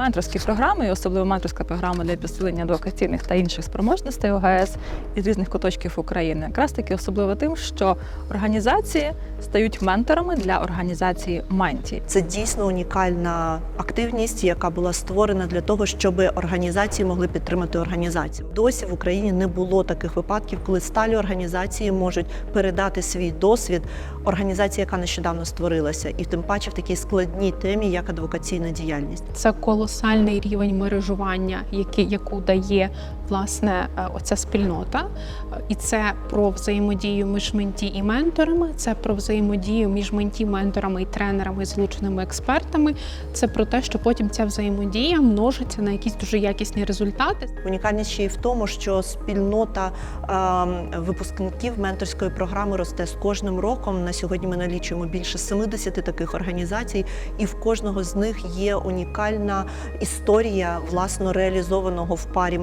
Менторські програми, і особливо менторська програма для підсилення адвокаційних та інших спроможностей ОГС із різних куточків України, якраз таки особливо тим, що організації стають менторами для організації Манті. Це дійсно унікальна активність, яка була створена для того, щоб організації могли підтримати організацію. Досі в Україні не було таких випадків, коли сталі організації можуть передати свій досвід організації, яка нещодавно створилася, і тим паче в такій складній темі, як адвокаційна діяльність. Це колосальний рівень мережування, який яку дає власне е, оця спільнота. Е, І це про взаємодію між менті і менторами, це про взаємодію між менті, менторами і тренерами, залученими експертами. Це про те, що потім ця взаємодія множиться на якісь дуже якісні результати. Унікальність ще й в тому, що спільнота ем, випускників менторської програми росте з кожним роком. На сьогодні ми налічуємо більше 70 таких організацій, і в кожного з них є унікальна історія власно реалізованого в парі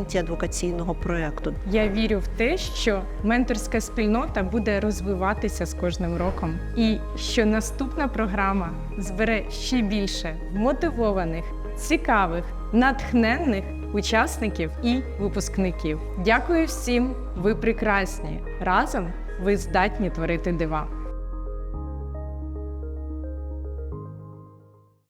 ментор-менті адвокаційного проекту. Я вірю в те, що менторська спільнота буде розвиватися з кожним роком, і що наступна програма збере ще більше мотивованих, цікавих, натхненних учасників і випускників. Дякую всім! Ви прекрасні! Разом ви здатні творити дива.